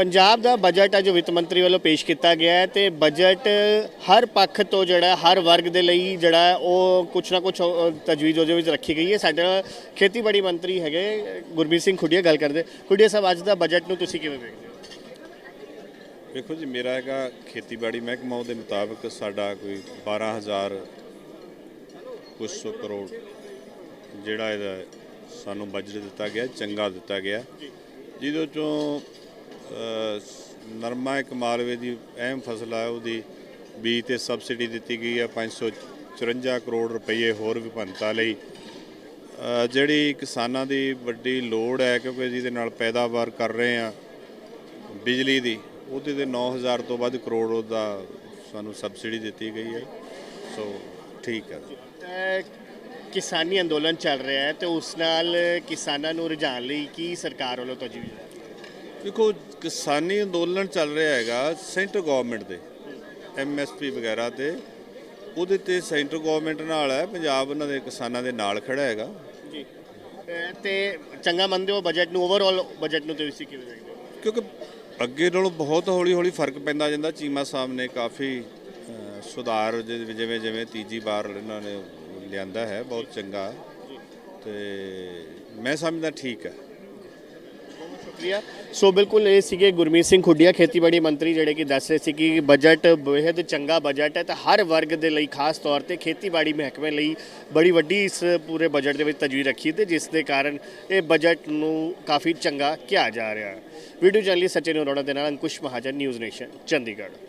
ਪੰਜਾਬ ਦਾ budget ਹੈ ਜੋ ਵਿੱਤ ਮੰਤਰੀ ਵੱਲੋਂ ਪੇਸ਼ ਕੀਤਾ ਗਿਆ ਹੈ ਤੇ ਬਜਟ ਹਰ ਪੱਖ ਤੋਂ ਜਿਹੜਾ ਹਰ ਵਰਗ ਦੇ ਲਈ ਜਿਹੜਾ ਉਹ ਕੁਛ ਨਾ ਕੁਛ ਤਜਵੀਜ਼ ਉਹਦੇ ਵਿੱਚ ਰੱਖੀ ਗਈ ਹੈ। ਸਾਡੇ ਖੇਤੀਬਾੜੀ ਮੰਤਰੀ ਹੈਗੇ ਗੁਰਮੀਤ ਸਿੰਘ ਖੁੱਡੀਆ ਗੱਲ ਕਰਦੇ। ਖੁੱਡੀਆ ਸਾਹਿਬ ਅੱਜ ਦਾ ਬਜਟ ਨੂੰ ਤੁਸੀਂ ਕਿਵੇਂ ਵੇਖਦੇ ਹੋ? ਵੇਖੋ ਜੀ ਮੇਰਾ ਹੈਗਾ ਖੇਤੀਬਾੜੀ ਮਹਿਕਮਾ ਉਹਦੇ ਮੁਤਾਬਕ ਸਾਡਾ ਕੋਈ 12000 ਕੁਛ ਸੌ ਕਰੋੜ ਜਿਹੜਾ ਇਹਦਾ ਸਾਨੂੰ ਬਜਟ ਦਿੱਤਾ ਗਿਆ ਚੰਗਾ ਦਿੱਤਾ ਗਿਆ। ਜਿਹਦੇ ਚੋਂ ਨਰਮਾ ਇੱਕ ਮਾਲਵੇ ਦੀ ਅਹਿਮ ਫਸਲ ਆ ਉਹਦੀ ਬੀਜ ਤੇ ਸਬਸਿਡੀ ਦਿੱਤੀ ਗਈ ਹੈ 554 ਕਰੋੜ ਰੁਪਏ ਹੋਰ ਵਿਭਿੰਨਤਾ ਲਈ। ਜਿਹੜੀ ਕਿਸਾਨਾਂ ਦੀ ਵੱਡੀ ਲੋੜ ਹੈ ਕਿਉਂਕਿ ਜਿਹਦੇ ਨਾਲ ਪੈਦਾਵਾਰ ਕਰ ਰਹੇ ਆ ਬਿਜਲੀ ਦੀ ਉਹਦੇ ਤੇ 9000 ਤੋਂ ਵੱਧ ਕਰੋੜ ਉਹਦਾ ਸਾਨੂੰ ਸਬਸਿਡੀ ਦਿੱਤੀ ਗਈ ਹੈ। ਸੋ ਠੀਕ ਹੈ। ਅ, ਕਿਸਾਨੀ ਅੰਦੋਲਨ ਚੱਲ ਰਿਹਾ ਹੈ ਤੇ ਉਸ ਨਾਲ ਕਿਸਾਨਾਂ ਨੂੰ ਰੁਝਾਨ ਲਈ ਕੀ ਸਰਕਾਰ ਵੱਲੋਂ ਤਜਵੀਜ਼ ਹੈ? ਦੇਖੋ ਕਿਸਾਨੀ ਅੰਦੋਲਨ ਚੱਲ ਰਿਹਾ ਹੈਗਾ ਸੈਂਟਰ ਗਵਰਨਮੈਂਟ ਦੇ ਐਮਐਸਪੀ ਵਗੈਰਾ ਤੇ। ਉਹਦੇ ਤੇ ਸੈਂਟਰ ਗਵਰਨਮੈਂਟ ਨਾਲ ਹੈ ਪੰਜਾਬ ਉਹਨਾਂ ਦੇ ਕਿਸਾਨਾਂ ਦੇ ਨਾਲ ਖੜਾ ਹੈਗਾ। ਜੀ। ਤੇ ਚੰਗਾ ਮੰਨਦੇ ਹੋ ਬਜਟ ਨੂੰ ਓਵਰਆਲ ਬਜਟ ਨੂੰ ਤੁਸੀਂ ਕਿਵੇਂ ਦੇਖਦੇ ਹੋ? ਕਿਉਂਕਿ ਅੱਗੇ ਨਾਲੋਂ ਬਹੁਤ ਹੌਲੀ ਹੌਲੀ ਫ਼ਰਕ ਪੈਂਦਾ ਜਾਂਦਾ ਚੀਮਾ ਸਾਹਿਬ ਨੇ ਕਾਫੀ ਸੁਧਾਰ ਜਿਵੇਂ ਜਿਵੇਂ ਤੀਜੀ ਵਾਰ ਇਹਨਾਂ ਨੇ ਲਿਆਂਦਾ ਹੈ ਬਹੁਤ ਚੰਗਾ। ਤੇ ਮੈਂ ਸਮਝਦਾ ਠੀਕ ਹੈ। ਸ਼ੁਕਰੀਆ। ਸੋ ਬਿਲਕੁਲ ਇਹ ਸੀਗੇ ਗੁਰਮੀਤ ਸਿੰਘ ਖੁੱਡੀਆ, ਖੇਤੀਬਾੜੀ ਮੰਤਰੀ, ਜਿਹੜੇ ਕਿ ਦੱਸ ਰਹੇ ਸੀ ਕਿ ਬਜਟ ਬੇहद ਚੰਗਾ ਬਜਟ ਹੈ ਤੇ ਹਰ ਵਰਗ ਦੇ ਲਈ ਖਾਸ ਤੌਰ ਤੇ ਖੇਤੀਬਾੜੀ ਮਹਿਕਮੇ ਲਈ ਬੜੀ ਵੱਡੀ ਇਸ ਪੂਰੇ ਬਜਟ ਦੇ ਵਿੱਚ ਤਜਵੀਜ਼ ਰੱਖੀ ਤੇ ਜਿਸ ਦੇ ਕਾਰਨ ਇਹ ਬਜਟ ਨੂੰ ਕਾਫੀ ਚੰਗਾ ਕਿਹਾ ਜਾ ਰਿਹਾ। ਹੈ ਵੀਡੀਓ ਜਰਨਲਿਸਟ ਸਚਿਨ ਅਰੋੜਾ ਦੇ ਨਾਲ ਅੰਕੁਸ਼ ਮਹਾਜਨ, ਨਿਊਜ਼ ਨੇਸ਼ਨ, ਚੰਡੀਗੜ੍ਹ।